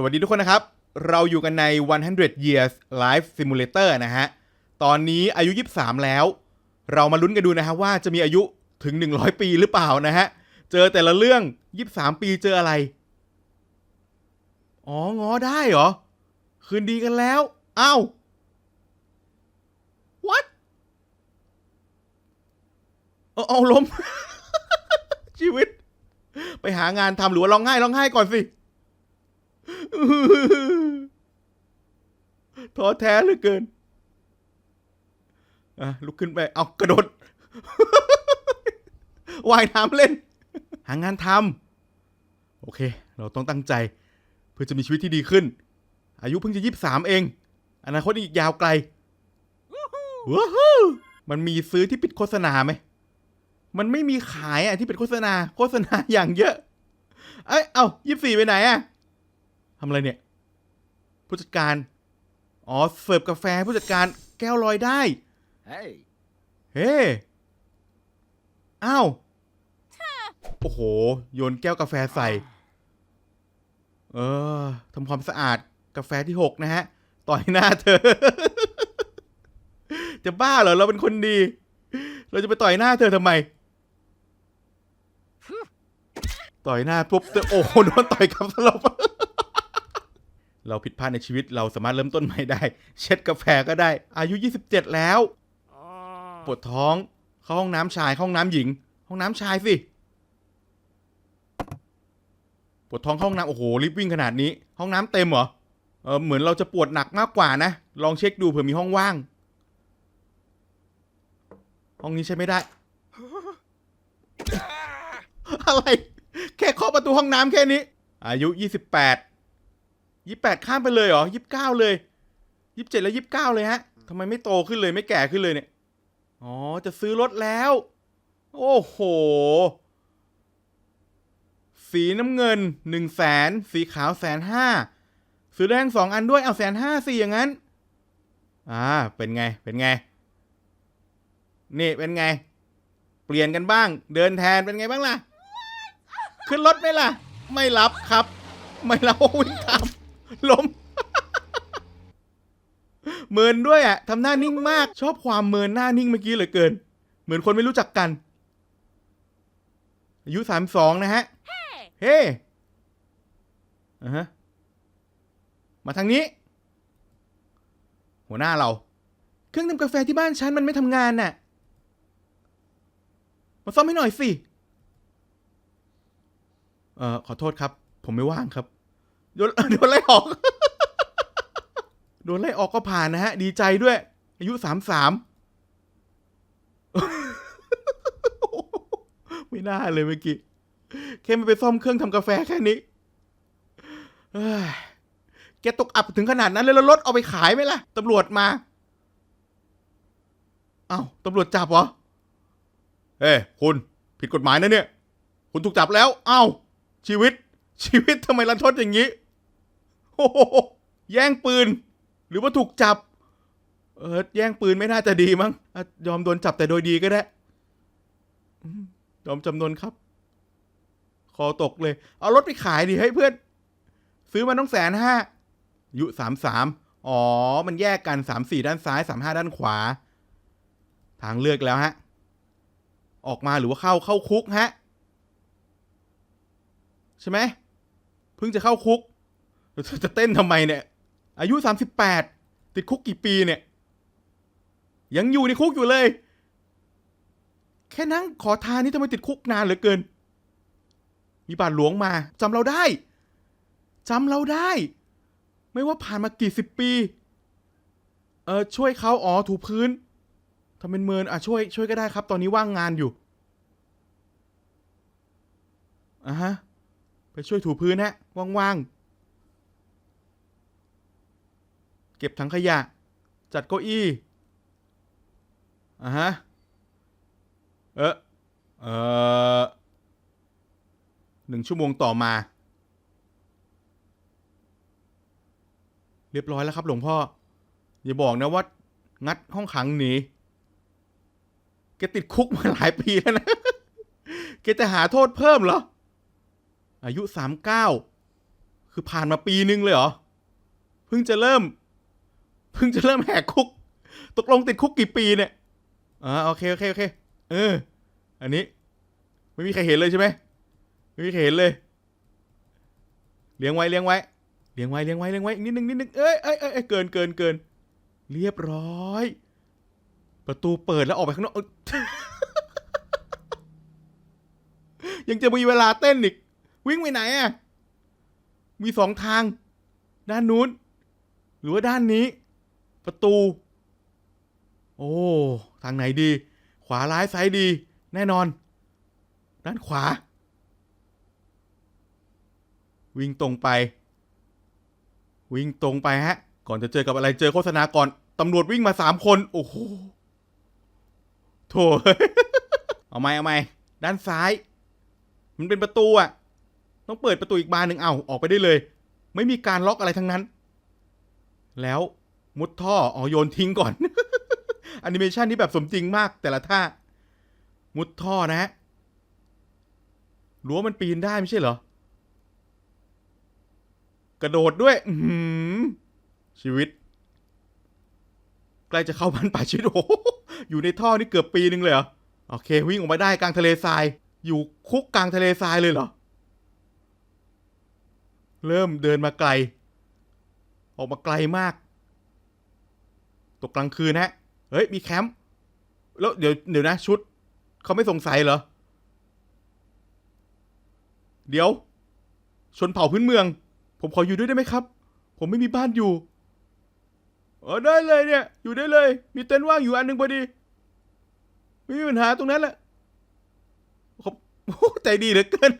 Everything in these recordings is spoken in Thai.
สวัสดีทุกคนนะครับ เราอยู่กันใน 100 years life simulator นะฮะ ตอนนี้อายุ 23 แล้ว เรามาลุ้นกันดูนะฮะว่าจะมีอายุถึง 100 ปีหรือเปล่านะฮะ เจอแต่ละเรื่อง 23 ปีเจออะไร อ๋อ งอได้เหรอ คืนดีกันแล้วอ้าว what เอาเอาล้ม ชีวิต ไปหางานทำหรือว่าร้องไห้ร้องไห้ก่อนสิ ท้อแท้เหลือเกิน อะลุกขึ้นไป เอากระโดดว่ายน้ำเล่น หางานทำโอเค เราต้องตั้งใจ เพื่อจะมีชีวิตที่ดีขึ้น อายุเพิ่งจะยี่สิบสามเอง อนาคตอีกยาวไกลว้าวมันมีซื้อที่ปิดโฆษณาไหม มันไม่มีขายอะที่เป็นโฆษณา โฆษณาอย่างเยอะ เอ้ย เอายี่สี่ไปไหนอะ ทำอะไรเนี่ย ผู้จัดการ อ๋อ เสิร์ฟกาแฟผู้จัดการแก้วลอยได้ Hey. เฮ้อ้าว โอ้โห โยนแก้วกาแฟใส่ เออทำความสะอาดกาแฟที่หกนะฮะ ต่อยหน้าเธอ จะบ้าเหรอ เราเป็นคนดี เราจะไปต่อยหน้าเธอทำไม ต่อยหน้าปุ๊บเธอโอ้โหโดนต่อยกลับสลบ เราผิดพลาดในชีวิตเราสามารถเริ่มต้นใหม่ได้ เช็ดกาแฟก็ได้ อายุ 27 แล้วปวดท้องเข้าห้องน้ำชายห้องน้ำหญิง ห้องน้ำชายสิปวดท้องห้องน้ำโอ้โหรีบวิ่งขนาดนี้ ห้องน้ำเต็มเหรอเออเหมือนเราจะปวดหนักมากกว่านะ ลองเช็คดูเผื่อมีห้องว่าง ห้องนี้ใช้ไม่ได้ อะไร แค่เคาะประตูห้องน้ำแค่นี้ อายุยี่สิบแปด ยี่แปดข้ามไปเลยเหรอยี่สิบเก้าเลยยี่สิบเจ็ดแล้วยี่สิบเก้าเลยฮะทำไมไม่โตขึ้นเลยไม่แก่ขึ้นเลยเนี่ยอ๋อจะซื้อรถแล้ว โอ้โห สีน้ำเงินหนึ่งแสนสีขาวแสนห้าซื้อแดงสองอันด้วยเอาแสนห้าสิอย่างนั้น อ่า เป็นไงเป็นไง นี่เป็นไง เปลี่ยนกันบ้าง เดินแทนเป็นไงบ้างล่ะ ขึ้นรถไหมล่ะ ไม่รับครับ ไม่รับวิ่งตาม ล้มเมินด้วยอะทำหน้านิ่งมาก ชอบความเมินหน้านิ่งเมื่อกี้เหลือเกิน เหมือนคนไม่รู้จักกัน อายุสามสองนะฮะ เฮ้อ่าฮะ มาทางนี้ หัวหน้าเรา เครื่องทำกาแฟที่บ้านฉันมันไม่ทำงานน่ะ มาซ่อมให้หน่อยสิ เอ่อ ขอโทษครับ ผมไม่ว่างครับ โดนโดนไล่ออก โดนไล่ออกก็ผ่านนะฮะ ดีใจด้วย อายุสามสามไม่น่าเลยเมื่อกี้แค่ไม่ไปซ่อมเครื่องทำกาแฟแค่นี้เฮ้ยแกตกอับถึงขนาดนั้นเลยแล้วรถเอาไปขายไหมล่ะตำรวจมา เอ้าตำรวจจับเหรอเฮ้ยคุณ ผิดกฎหมายนะเนี่ย คุณถูกจับแล้ว เอ้า ชีวิต ชีวิตทำไมรันทดอย่างนี้ แย่งปืน หรือว่าถูกจับ เออแย่งปืนไม่น่าจะดีมั้งยอมโดนจับแต่โดยดีก็ได้ยอมจำนวนครับ คอตกเลย เอารถไปขายดิให้เพื่อน ซื้อมาต้องแสนห้าอายุสามสามอ๋อ มันแยกกันสามสี่ด้านซ้ายสามห้าด้านขวา ทางเลือกแล้วฮะ ออกมาหรือว่าเข้าเข้าคุกฮะ ใช่ไหมเพิ่งจะเข้าคุก จะเต้นทำไมเนี่ย อายุสามสิบแปดติดคุกกี่ปีเนี่ย ยังอยู่ในคุกอยู่เลย แค่นั่งขอทานนี่ทำไมติดคุกนานเหลือเกิน มีบาทหลวงมาจำเราได้จำเราได้ ไม่ว่าผ่านมากี่สิบปี เออช่วยเขาอ๋อถูพื้นทำเป็นเมินอะช่วย ช่วยก็ได้ครับ ตอนนี้ว่างงานอยู่อะฮะ ไปช่วยถูพื้นฮะว่างๆ เก็บถังขยะ จัดเก้าอี้อะฮะ เออเออหนึ่งชั่วโมงต่อมา เรียบร้อยแล้วครับหลวงพ่อ อย่าบอกนะว่า งัดห้องขังหนีแกติดคุกมาหลายปีแล้วนะแกจะหาโทษเพิ่มเหรอ อายุสามเก้าคือผ่านมาปีนึงเลยเหรอ เพิ่งจะเริ่ม เพิ่งจะเริ่มแหกคุก ตกลงติดคุกกี่ปีเนี่ยอ่าโอเคโอเคโอเค เออ อันนี้ ไม่มีใครเห็นเลยใช่ไหมไม่มีใครเห็นเลย เลี้ยงไว้เลี้ยงไว้เลี้ยงไว้เลี้ยงไว้เลี้ยงไว้อีกนิดนึงนิดนึงเอ้ยเอ้ยเอ้ยเอ้ยเกินเกินเกินเรียบร้อย ประตูเปิดแล้วออกไปข้างนอกยังจะมีเวลาเต้นอีก วิ่งไปไหนอะ มีสองทาง ด้านนู้น หรือว่าด้านนี้ ประตู โอ้ทางไหนดี ขวาร้ายซ้ายดี แน่นอน ด้านขวา วิ่งตรงไป วิ่งตรงไปฮะ ก่อนจะเจอกับอะไรเจอโฆษณาก่อนตำรวจวิ่งมาสามคน โอ้โหโถเอาไหมเอาไหมด้านซ้าย มันเป็นประตูอะต้องเปิดประตูอีกบานหนึ่งเอาออกไปได้เลย ไม่มีการล็อกอะไรทั้งนั้น แล้ว มุดท่ออ๋อโยนทิ้งก่อน แอนิเมชันนี้แบบสมจริงมากแต่ละท่า มุดท่อนะฮะรั้วมันปีนได้ไม่ใช่เหรอ กระโดดด้วย อืชีวิต ใกล้จะเข้าบ้านป่าชีวิตโอ้อยู่ในท่อนี่เกือบปีนึงเลยเหรอ โอเค วิ่งออกมาได้กลางทะเลทราย อยู่คุกกลางทะเลทรายเลยเหรอ เริ่มเดินมาไกล ออกมาไกลมาก ตกกลางคืนฮะ เฮ้ย มีแคมป์ แล้วเดี๋ยวเดี๋ยวนะ ชุด เขาไม่สงสัยเหรอ เดี๋ยว ชนเผ่าพื้นเมือง ผมขออยู่ด้วยได้ไหมครับ ผมไม่มีบ้านอยู่ เออได้เลยเนี่ย อยู่ได้เลย มีเต็นท์ว่างอยู่อันหนึ่งพอดี ไม่มีปัญหาตรงนั้นแหละขอบโอ้ใจดีเหลือเกิน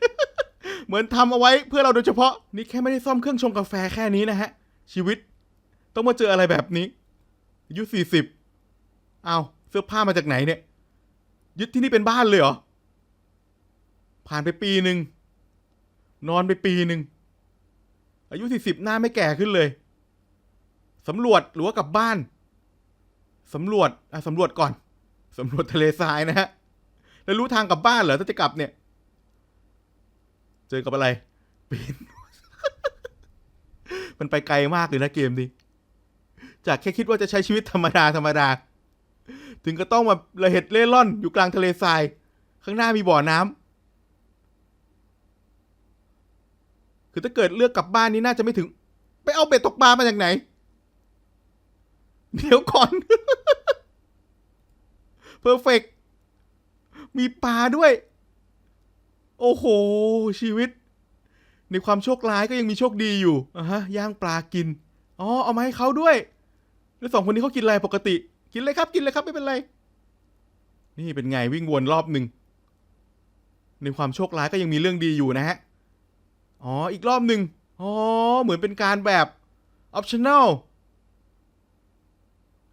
เหมือนทำเอาไว้เพื่อเราโดยเฉพาะ นี่แค่ไม่ได้ซ่อมเครื่องชงกาแฟแค่นี้นะฮะ ชีวิต ต้องมาเจออะไรแบบนี้ อายุสี่สิบเอาเสื้อผ้ามาจากไหนเนี่ย ยึดที่นี่เป็นบ้านเลยเหรอ ผ่านไปปีหนึ่ง นอนไปปีหนึ่ง อายุสี่สิบหน้าไม่แก่ขึ้นเลยสำรวจหรือว่ากลับบ้านสำรวจอะสำรวจก่อนสำรวจทะเลทรายนะฮะ แล้วรู้ทางกลับบ้านเหรอถ้าจะกลับเนี่ย เจอกับอะไรปีนมันไปไกลมากเลยนะเกมนี้ จากแค่คิดว่าจะใช้ชีวิตธรรมดาธรรมดา ถึงก็ต้องมาระเหตุเล่ร่อนอยู่กลางทะเลทราย ข้างหน้ามีบ่อน้ำคือถ้าเกิดเลือกกลับบ้านนี้น่าจะไม่ถึง ไปเอาเบ็ดตกปลามาจากไหน เดี๋ยวก่อนเพอร์เฟกมีปลาด้วย โอ้โห ชีวิต ในความโชคร้ายก็ยังมีโชคดีอยู่อะฮะย่างปลากิน อ๋อ เอามาให้เขาด้วย แล้วสองคนนี้เขากินอะไรปกติ กินเลยครับ กินเลยครับไม่เป็นไร นี่เป็นไงวิ่งวนรอบหนึ่งในความโชคร้ายก็ยังมีเรื่องดีอยู่นะฮะ อ๋ออีกรอบหนึ่งอ๋อเหมือนเป็นการแบบ optional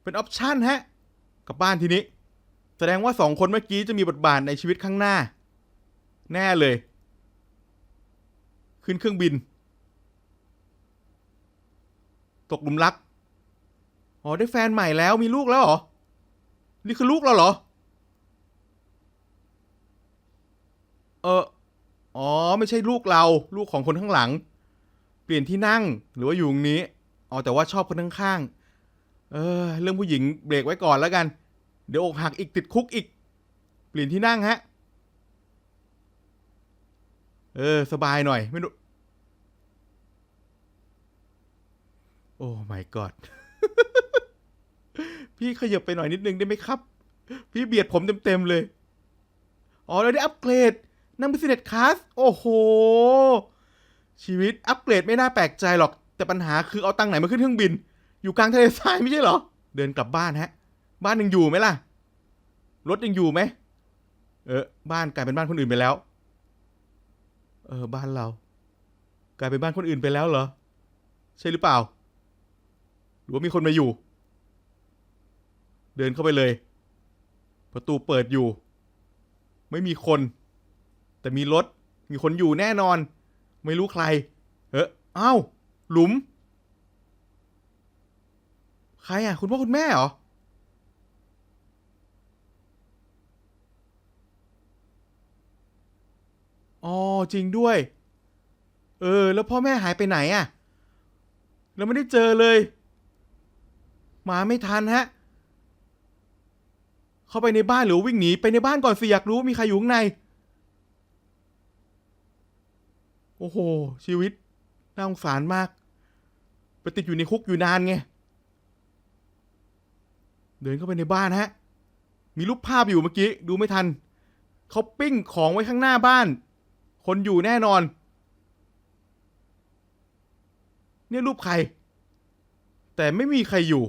เป็นออปชันฮะกลับบ้านทีนี้ แสดงว่าสองคนเมื่อกี้จะมีบทบาทในชีวิตข้างหน้า แน่เลย ขึ้นเครื่องบิน ตกหลุมรัก อ๋อได้แฟนใหม่แล้วมีลูกแล้วเหรอ นี่คือลูกเราเหรอ เอออ๋อ ไม่ใช่ลูกเรา ลูกของคนข้างหลัง เปลี่ยนที่นั่งหรือว่าอยู่ตรงนี้ อ๋อ แต่ว่าชอบคนข้างๆ เออ เรื่องผู้หญิงเบรกไว้ก่อนแล้วกัน เดี๋ยวอกหักอีกติดคุกอีก เปลี่ยนที่นั่งฮะ เออ สบายหน่อย ไม่รู้ โอ้ my god พี่ขยับไปหน่อยนิดนึงได้ไหมครับ พี่เบียดผมเต็มๆเลย อ๋อเราได้อัปเกรดนั่ง Business Class โอ้โห ชีวิตอัปเกรดไม่น่าแปลกใจหรอก แต่ปัญหาคือเอาตังค์ไหนมาขึ้นเครื่องบิน อยู่กลางทะเลทรายไม่ใช่เหรอ เดินกลับบ้านฮะ บ้านยังอยู่ไหมล่ะ รถยังอยู่ไหม เออ บ้านกลายเป็นบ้านคนอื่นไปแล้ว เออ บ้านเรา กลายเป็นบ้านคนอื่นไปแล้วเหรอ ใช่หรือเปล่า หรือว่ามีคนมาอยู่ เดินเข้าไปเลย ประตูเปิดอยู่ ไม่มีคน แต่มีรถ มีคนอยู่แน่นอน ไม่รู้ใคร เอออ้าวหลุม ใครอะ คุณพ่อคุณแม่เหรออ๋อจริงด้วย เออ แล้วพ่อแม่หายไปไหนอะ่ะ เราไม่ได้เจอเลย มาไม่ทันฮะ เข้าไปในบ้านหรือวิ่งหนีไปในบ้านก่อนสิอยากรู้มีใครอยู่ข้างใน โอ้โห ชีวิตน่าสงสารมากไปติดอยู่ในคุกอยู่นานไง เดินเข้าไปในบ้านฮะ มีรูปภาพอยู่เมื่อกี้ ดูไม่ทันเขาปิ้งของไว้ข้างหน้าบ้าน คนอยู่แน่นอน เนี่ยรูปใคร แต่ไม่มีใครอยู่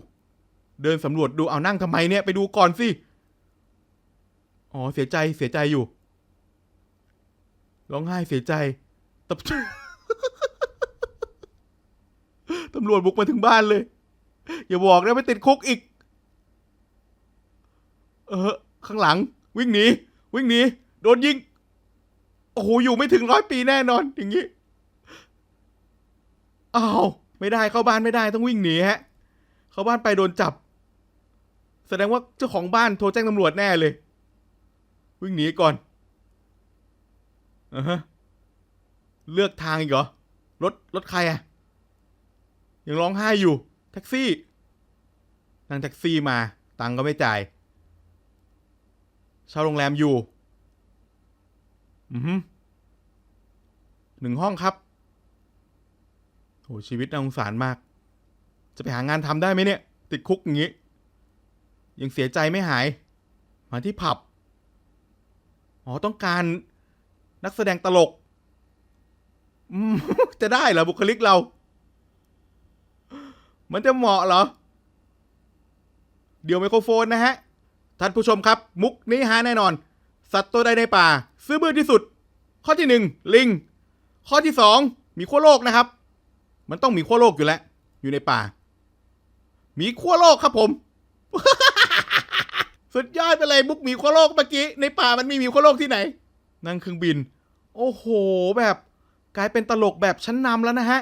เดินสำรวจดูเอานั่งทำไมเนี่ย ไปดูก่อนสิ อ๋อเสียใจเสียใจอยู่ ร้องไห้เสียใจตบตำรวจบุกมาถึงบ้านเลย อย่าบอกนะไปติดคุกอีก เออ ข้างหลัง วิ่งหนีวิ่งหนีโดนยิง โอ้โห อยู่ไม่ถึงร้อยปีแน่นอน อย่างนี้อ้าวไม่ได้เข้าบ้านไม่ได้ต้องวิ่งหนีฮะ เข้าบ้านไปโดนจับ แสดงว่าเจ้าของบ้านโทรแจ้งตำรวจแน่เลย วิ่งหนีก่อนอฮะเลือกทางอีกเหรอ รถ รถใครอะยังร้องไห้อยู่ แท็กซี่ นั่งแท็กซี่มา ตังค์ก็ไม่จ่ายเช่าโรงแรมอยู่ อือฮึหนึ่งห้องครับโหชีวิตน่าสงสารมาก จะไปหางานทำได้ไหมเนี่ย ติดคุกอย่างนี้ ยังเสียใจไม่หาย มาที่ผับ อ๋อต้องการนักแสดงตลกจะได้เหรอบุคลิกเรา มันจะเหมาะเหรอ เดี๋ยวไมโครโฟนนะฮะ ท่านผู้ชมครับ มุกนี้ฮาแน่นอน สัตว์ตัวใดในป่า ซื้อมือที่สุด ข้อที่หนึ่งลิง ข้อที่สองมีขั้วโลกนะครับ มันต้องมีขั้วโลกอยู่แล้ว อยู่ในป่า มีขั้วโลกครับผม สุดยอดไปเลยมุกหมีขั้วโลกเมื่อกี้ ในป่ามันมีหมีขั้วโลกที่ไหน นั่งเครื่องบิน โอ้โห แบบกลายเป็นตลกแบบชั้นนำแล้วนะฮะ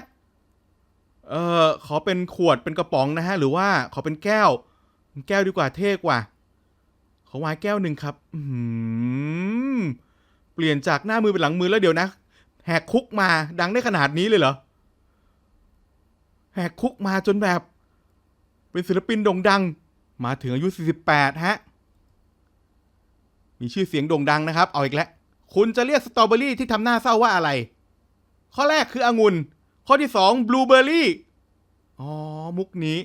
เอ่อ ขอเป็นขวดเป็นกระป๋องนะฮะ หรือว่าขอเป็นแก้ว แก้วดีกว่าเท่กว่า ขอวายแก้วหนึ่งครับอืมเปลี่ยนจากหน้ามือเป็นหลังมือแล้วเดี๋ยวนะ แหกคุกมาดังได้ขนาดนี้เลยเหรอ แหกคุกมาจนแบบ เป็นศิลปินโด่งดัง มาถึงอายุ 48 ฮะ มีชื่อเสียงโด่งดังนะครับ เอาอีกแล้ว คุณจะเรียกสตรอเบอรี่ที่ทำหน้าเศร้าว่าอะไร ข้อแรกคือองุ่น ข้อที่สองบลูเบอร์รี่ อ๋อ มุกนี้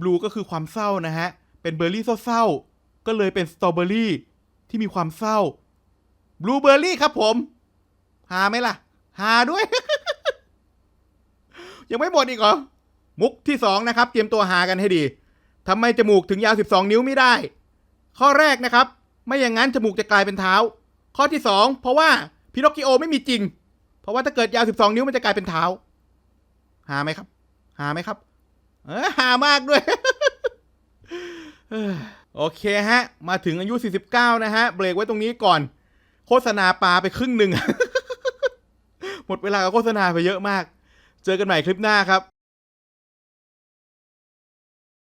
บลูก็คือความเศร้านะฮะ เป็นเบอร์รี่เศร้าๆ ก็เลยเป็นสตรอเบอรี่ที่มีความเศร้า บลูเบอร์รี่ครับผม หาไหมล่ะ หาด้วย ยังไม่หมดอีกเหรอ มุกที่สองนะครับ เตรียมตัวหากันให้ดีทำไมจมูกถึงยาว 12 นิ้วไม่ได้ ข้อแรกนะครับ ไม่อย่างนั้นจมูกจะกลายเป็นเท้า ข้อที่สองเพราะว่าพินอคกิโอไม่มีจริง เพราะว่าถ้าเกิดยาว 12 นิ้วมันจะกลายเป็นเท้า หาไหมครับ หาไหมครับ เออหามากด้วย โอเคฮะ มาถึงอายุ 49 นะฮะ เบรกไว้ตรงนี้ก่อน โฆษณาปลาไปครึ่งหนึ่ง หมดเวลากับโฆษณาไปเยอะมาก เจอกันใหม่คลิปหน้าครับ